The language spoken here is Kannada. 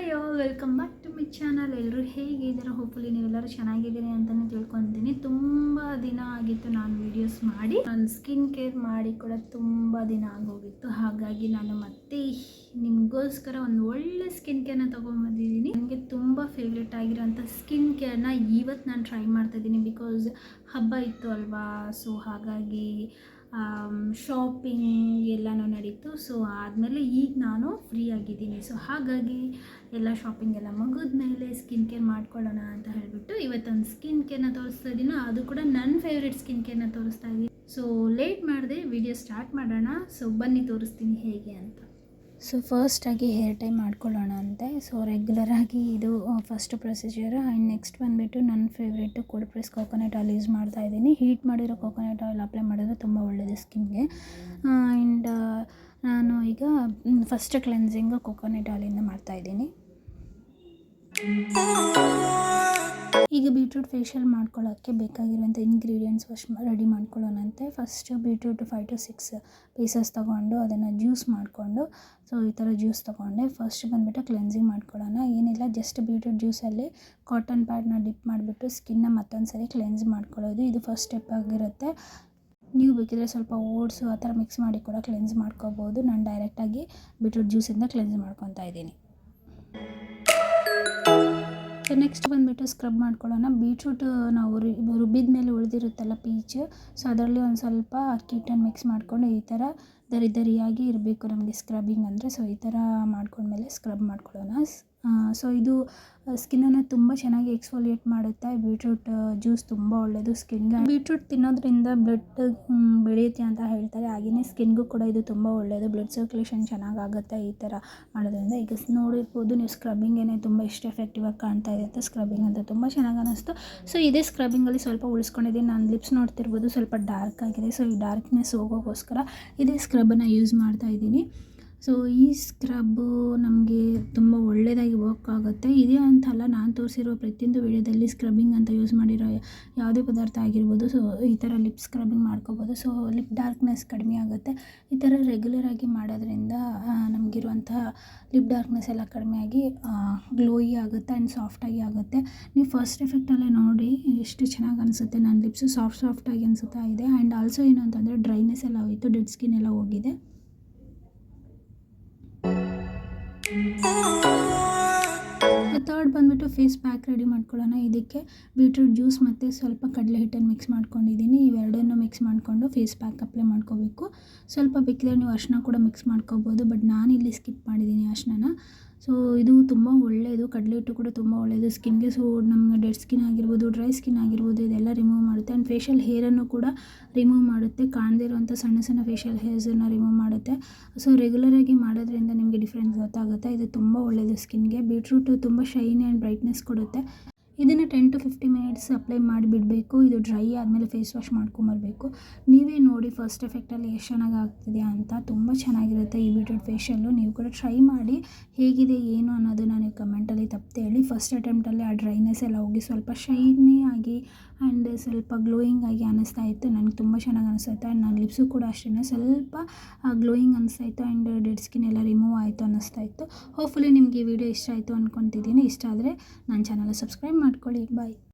Hi welcome back to my channel ಎಲ್ಲರೂ ಹೇಗಿದ್ದೀರಾ? ಹೋಪ್ಫುಲಿ ನೀವೆಲ್ಲರೂ ಚೆನ್ನಾಗಿದ್ದೀರಿ ಅಂತಲೇ ತಿಳ್ಕೊತೀನಿ. ತುಂಬ ದಿನ ಆಗಿತ್ತು ನಾನು ವೀಡಿಯೋಸ್ ಮಾಡಿ. ನಾನು ಸ್ಕಿನ್ ಕೇರ್ ಮಾಡಿ ಕೂಡ ತುಂಬ ದಿನ ಆಗೋಗಿತ್ತು. ಹಾಗಾಗಿ ನಾನು ಮತ್ತೆ ನಿಮಗೋಸ್ಕರ ಒಂದು ಒಳ್ಳೆ ಸ್ಕಿನ್ ಕೇರ್ನ ತೊಗೊಂಬಂದಿದ್ದೀನಿ ನನಗೆ ತುಂಬ ಫೇವ್ರೇಟ್ ಆಗಿರೋಂಥ ಸ್ಕಿನ್ ಕೇರ್ನ ಇವತ್ತು ನಾನು ಟ್ರೈ ಮಾಡ್ತಾಯಿದ್ದೀನಿ ಬಿಕಾಸ್ ಹಬ್ಬ ಇತ್ತು ಅಲ್ವಾ? ಸೊ ಹಾಗಾಗಿ ಶಾಪಿಂಗ್ ಎಲ್ಲನೂ ನಡೀತು. ಸೊ ಆದಮೇಲೆ ಈಗ ನಾನು ಫ್ರೀ ಆಗಿದ್ದೀನಿ. ಸೊ ಹಾಗಾಗಿ ಎಲ್ಲ ಶಾಪಿಂಗ್ ಎಲ್ಲ ಮುಗಿದ ಮೇಲೆ ಸ್ಕಿನ್ ಕೇರ್ ಮಾಡ್ಕೊಳ್ಳೋಣ ಅಂತ ಹೇಳಿಬಿಟ್ಟು ಇವತ್ತೊಂದು ಸ್ಕಿನ್ ಕೇರ್ನ ತೋರಿಸ್ತಾ ಇದ್ದೀನಿ ಅದು ಕೂಡ ನನ್ನ ಫೇವ್ರೆಟ್ ಸ್ಕಿನ್ ಕೇರ್ನ ತೋರಿಸ್ತಾ ಇದ್ದೀನಿ ಸೊ ಲೇಟ್ ಮಾಡಿದೆ ವಿಡಿಯೋ ಸ್ಟಾರ್ಟ್ ಮಾಡೋಣ. ಸೊ ಬನ್ನಿ ತೋರಿಸ್ತೀನಿ ಹೇಗೆ ಅಂತ. ಸೊ ಫಸ್ಟಾಗಿ ಹೇರ್ ಟೈ ಮಾಡ್ಕೊಳ್ಳೋಣ ಅಂತೆ. ಸೊ ರೆಗ್ಯುಲರಾಗಿ ಇದು ಫಸ್ಟ್ ಪ್ರೊಸೀಜರ್ ಆ್ಯಂಡ್ ನೆಕ್ಸ್ಟ್ ಬಂದುಬಿಟ್ಟು ನನ್ನ favourite cold press coconut oil use ಮಾಡ್ತಾ ಇದ್ದೀನಿ. ಹೀಟ್ ಮಾಡಿರೋ ಕೋಕೋನಟ್ ಆಯಿಲ್ ಅಪ್ಲೈ ಮಾಡಿದ್ರೆ ತುಂಬ ಒಳ್ಳೆಯದು ಸ್ಕಿನ್ಗೆ ಆ್ಯಂಡ್ ನಾನು ಈಗ ಫಸ್ಟ್ ಕ್ಲೆನ್ಸಿಂಗು ಕೋಕೋನಟ್ ಆಯಿಲಿಂದ ಮಾಡ್ತಾಯಿದ್ದೀನಿ ಈಗ ಬೀಟ್ರೂಟ್ ಫೇಶಿಯಲ್ ಮಾಡ್ಕೊಳ್ಳೋಕ್ಕೆ ಬೇಕಾಗಿರುವಂಥ ingredients first ready ಮಾಡ್ಕೊಳ್ಳೋಣಂತೆ. First beetroot five to six pieces ತೊಗೊಂಡು ಅದನ್ನು ಜ್ಯೂಸ್ ಮಾಡಿಕೊಂಡು ಸೊ ಈ ಥರ ಜ್ಯೂಸ್ ತೊಗೊಂಡೆ. ಫಸ್ಟ್ ಬಂದುಬಿಟ್ಟು ಕ್ಲೆನ್ಸಿಂಗ್ ಮಾಡ್ಕೊಳ್ಳೋಣ. ಏನಿಲ್ಲ ಜಸ್ಟ್ ಬೀಟ್ರೂಟ್ ಜ್ಯೂಸಲ್ಲಿ ಕಾಟನ್ ಪ್ಯಾಡ್ನ ಡಿಪ್ ಮಾಡಿಬಿಟ್ಟು ಸ್ಕಿನ್ನ ಮತ್ತೊಂದು ಸರಿ ಕ್ಲೆನ್ಸ್ ಮಾಡ್ಕೊಳ್ಳೋದು. ಇದು ಫಸ್ಟ್ ಸ್ಟೆಪ್ ಆಗಿರುತ್ತೆ. ನೀವು ಬೇಕಿದ್ರೆ ಸ್ವಲ್ಪ ಓಟ್ಸು ಆ ಥರ ಮಿಕ್ಸ್ ಮಾಡಿ ಕೂಡ ಕ್ಲೆನ್ಸ್ ಮಾಡ್ಕೋಬೋದು. ನಾನು ಡೈರೆಕ್ಟಾಗಿ ಬೀಟ್ರೂಟ್ ಜ್ಯೂಸಿಂದ ಕ್ಲೆನ್ಸ್ ಮಾಡ್ಕೊತಾ ಇದ್ದೀನಿ. ಸೊ ನೆಕ್ಸ್ಟ್ ಬಂದುಬಿಟ್ಟು ಸ್ಕ್ರಬ್ ಮಾಡ್ಕೊಳ್ಳೋಣ. ಬೀಟ್ರೂಟ್ ನಾವು ರುಬ್ಬಿದ ಮೇಲೆ ಉಳಿದಿರುತ್ತಲ್ಲ ಪೀಚ್ ಸೊ ಅದರಲ್ಲಿ ಒಂದು ಸ್ವಲ್ಪ ಅಕ್ಕಿ ಹಿಟ್ಟನ್ನು ಮಿಕ್ಸ್ ಮಾಡಿಕೊಂಡು ಈ ಥರ ದರಿ ದರಿಯಾಗಿ ಇರಬೇಕು ನಮಗೆ ಸ್ಕ್ರಬ್ಬಿಂಗ್ ಅಂದರೆ. ಸೊ ಈ ಥರ ಮಾಡ್ಕೊಂಡ್ಮೇಲೆ ಸ್ಕ್ರಬ್ ಮಾಡ್ಕೊಳ್ಳೋಣ. ಸೊ ಇದು ಸ್ಕಿನ್ನನ್ನು ತುಂಬ ಚೆನ್ನಾಗಿ ಎಕ್ಸ್ಫೋಲಿಯೇಟ್ ಮಾಡುತ್ತೆ. ಬೀಟ್ರೂಟ್ ಜ್ಯೂಸ್ ತುಂಬ ಒಳ್ಳೆಯದು ಸ್ಕಿನ್ಗೆ ಬೀಟ್ರೂಟ್ ತಿನ್ನೋದ್ರಿಂದ ಬ್ಲಡ್ ಬೆಳೆಯುತ್ತೆ ಅಂತ ಹೇಳ್ತಾರೆ. ಹಾಗೆಯೇ ಸ್ಕಿನ್ಗೂ ಕೂಡ ಇದು ತುಂಬ ಒಳ್ಳೆಯದು ಬ್ಲಡ್ ಸರ್ಕ್ಯುಲೇಷನ್ ಚೆನ್ನಾಗಾಗುತ್ತೆ ಈ ಥರ ಮಾಡೋದ್ರಿಂದ. ಈಗ ನೋಡಿರ್ಬೋದು ನೀವು ಸ್ಕ್ರಬ್ಬಿಂಗೇನೆ ತುಂಬ ಇಷ್ಟ ಎಫೆಕ್ಟಿವ್ ಆಗಿ ಕಾಣ್ತಾ ಇದೆ ಅಂತ ಸ್ಕ್ರಬ್ಬಿಂಗ್ ಅಂತ ತುಂಬ ಚೆನ್ನಾಗಿ ಅನ್ನಿಸ್ತು ಸೊ ಇದೇ ಸ್ಕ್ರಬ್ಬಿಂಗಲ್ಲಿ ಸ್ವಲ್ಪ ಉಳಿಸ್ಕೊಂಡಿದ್ದೀನಿ. ನಾನು ಲಿಪ್ಸ್ ನೋಡ್ತಿರ್ಬೋದು ಸ್ವಲ್ಪ ಡಾರ್ಕ್ ಆಗಿದೆ. ಸೊ ಈ ಡಾರ್ಕ್ನೆಸ್ ಹೋಗೋಕ್ಕೋಸ್ಕರ ಇದೇ ಸ್ಕ್ರಬ್ಬನ್ನು ಯೂಸ್ ಮಾಡ್ತಾ ಇದ್ದೀನಿ. ಸೊ ಈ ಸ್ಕ್ರಬ್ಬು ನಮಗೆ ತುಂಬ ಒಳ್ಳೆಯದಾಗಿ ವರ್ಕ್ ಆಗುತ್ತೆ. ಇದೇ ಅಂತಲ್ಲ ನಾನು ತೋರಿಸಿರೋ ಪ್ರತಿಯೊಂದು ವಿಡಿಯೋದಲ್ಲಿ ಸ್ಕ್ರಬ್ಬಿಂಗ್ ಅಂತ ಯೂಸ್ ಮಾಡಿರೋ ಯಾವುದೇ ಪದಾರ್ಥ ಆಗಿರ್ಬೋದು. ಸೊ ಈ ಥರ ಲಿಪ್ ಸ್ಕ್ರಬ್ಬಿಂಗ್ ಮಾಡ್ಕೋಬೋದು. ಸೊ ಲಿಪ್ ಡಾರ್ಕ್ನೆಸ್ ಕಡಿಮೆ ಆಗುತ್ತೆ. ಈ ಥರ ರೆಗ್ಯುಲರಾಗಿ ಮಾಡೋದ್ರಿಂದ ನಮಗಿರುವಂತಹ ಲಿಪ್ ಡಾರ್ಕ್ನೆಸ್ ಎಲ್ಲ ಕಡಿಮೆ ಆಗಿ ಗ್ಲೋಯಿ ಆಗುತ್ತೆ ಆ್ಯಂಡ್ ಸಾಫ್ಟಾಗಿ ಆಗುತ್ತೆ. ನೀವು ಫಸ್ಟ್ ಎಫೆಕ್ಟಲ್ಲೇ ನೋಡಿ ಎಷ್ಟು ಚೆನ್ನಾಗಿ ಅನಿಸುತ್ತೆ. ನನ್ನ ಲಿಪ್ಸು ಸಾಫ್ಟ್ ಸಾಫ್ಟಾಗಿ ಅನಿಸುತ್ತಾ ಇದೆ. ಆ್ಯಂಡ್ ಆಲ್ಸೋ ಏನು ಅಂತಂದರೆ ಡ್ರೈನೆಸ್ ಎಲ್ಲ ಹೋಯಿತು ಡೆಡ್ ಸ್ಕಿನ್ ಎಲ್ಲ ಹೋಗಿದೆ. ಥರ್ಡ್ ಬಂದುಬಿಟ್ಟು ಫೇಸ್ ಪ್ಯಾಕ್ ರೆಡಿ ಮಾಡ್ಕೊಳ್ಳೋಣ. ಇದಕ್ಕೆ ಬೀಟ್ರೂಟ್ ಜ್ಯೂಸ್ ಮತ್ತು ಸ್ವಲ್ಪ ಕಡಲೆ ಹಿಟ್ಟನ್ನು ಮಿಕ್ಸ್ ಮಾಡ್ಕೊಂಡಿದ್ದೀನಿ. ಇವೆರಡನ್ನು ಮಿಕ್ಸ್ ಮಾಡಿಕೊಂಡು ಫೇಸ್ ಪ್ಯಾಕ್ ಅಪ್ಲೈ ಮಾಡ್ಕೋಬೇಕು. ಸ್ವಲ್ಪ ಬೇಕಿದ್ರೆ ನೀವು ಅರ್ಶಿನ ಕೂಡ ಮಿಕ್ಸ್ ಮಾಡ್ಕೋಬೋದು ಬಟ್ ನಾನು ಇಲ್ಲಿ ಸ್ಕಿಪ್ ಮಾಡಿದ್ದೀನಿ ಅರ್ಶಿನ ಸೊ ಇದು ತುಂಬ ಒಳ್ಳೆಯದು. ಕಡಲೆ ಹಿಟ್ಟು ಕೂಡ ತುಂಬ ಒಳ್ಳೆಯದು. ಸ್ಕಿನ್ಗೆ ಸೊ ನಮಗೆ ಡೆಡ್ ಸ್ಕಿನ್ ಆಗಿರ್ಬೋದು ಡ್ರೈ ಸ್ಕಿನ್ ಆಗಿರ್ಬೋದು, ಇದೆಲ್ಲ ರಿಮೂವ್ ಮಾಡುತ್ತೆ. ಆ್ಯಂಡ್ ಫೇಶಿಯಲ್ ಹೇರನ್ನು ಕೂಡ ರಿಮೂವ್ ಮಾಡುತ್ತೆ. ಕಾಣದೇ ಇರುವಂಥ ಸಣ್ಣ ಸಣ್ಣ ಫೇಶಿಯಲ್ ಹೇರ್ಸನ್ನು ರಿಮೂವ್ ಮಾಡುತ್ತೆ. ಸೊ ರೆಗ್ಯುಲರಾಗಿ ಮಾಡೋದ್ರಿಂದ ನಿಮಗೆ ಡಿಫ್ರೆನ್ಸ್ ಗೊತ್ತಾಗುತ್ತೆ. ಇದು ತುಂಬ ಒಳ್ಳೆಯದು ಸ್ಕಿನ್ಗೆ ಬೀಟ್ರೂಟು ತುಂಬ ಶೈನ್ ಆ್ಯಂಡ್ ಬ್ರೈಟ್ನೆಸ್ ಕೊಡುತ್ತೆ. ಇದನ್ನು ten to fifty minutes apply ಮಾಡಿಬಿಡಬೇಕು. ಇದು ಡ್ರೈ ಆದಮೇಲೆ ಫೇಸ್ ವಾಶ್ ಮಾಡ್ಕೊಂಬರ್ಬೇಕು. ನೀವೇ ನೋಡಿ ಫಸ್ಟ್ ಎಫೆಕ್ಟಲ್ಲಿ ಎಷ್ಟು ಚೆನ್ನಾಗಿ ಆಗ್ತಿದೆ ಅಂತ ತುಂಬ ಚೆನ್ನಾಗಿರುತ್ತೆ ಈ ಬ್ಯೂಟಿಡ್ ಫೇಶಿಯಲ್ಲು ನೀವು ಕೂಡ ಟ್ರೈ ಮಾಡಿ ಹೇಗಿದೆ, ಏನು ಅನ್ನೋದನ್ನು ನನಗೆ ಕಮೆಂಟಲ್ಲಿ ತಪ್ಪದೆ ಹೇಳಿ. ಫಸ್ಟ್ ಅಟೆಂಪ್ಟಲ್ಲಿ ಆ ಡ್ರೈನೆಸ್ ಎಲ್ಲ ಹೋಗಿ ಸ್ವಲ್ಪ ಶೈನಿ ಆಗಿ ಆ್ಯಂಡ್ ಸ್ವಲ್ಪ ಗ್ಲೋಯಿಂಗ್ ಆಗಿ ಅನ್ನಿಸ್ತಾ ಇತ್ತು. ನನಗೆ ತುಂಬ ಚೆನ್ನಾಗಿ ಅನಿಸುತ್ತೆ ಆ್ಯಂಡ್ ನನ್ನ ಲಿಪ್ಸು ಕೂಡ ಅಷ್ಟೇ ಸ್ವಲ್ಪ ಗ್ಲೋಯಿಂಗ್ ಅನಿಸ್ತಾ ಇತ್ತು ಆ್ಯಂಡ್ ಡೆಡ್ ಸ್ಕಿನ್ ಎಲ್ಲ ರಿಮೂವ್ ಆಯಿತು ಅನ್ನಿಸ್ತಾ ಇತ್ತು. ಹೋಪ್ಫುಲಿ ನಿಮಗೆ ಈ ವಿಡಿಯೋ ಇಷ್ಟ ಆಯಿತು ಅಂದ್ಕೊತಿದ್ದೀನಿ ಇಷ್ಟ ಆದರೆ ನನ್ನ ಚಾನಲ್ ಸಬ್ಸ್ಕ್ರೈಬ್ ಮಾಡ್ಕೊಳ್ಳಿ. ಬಾಯ್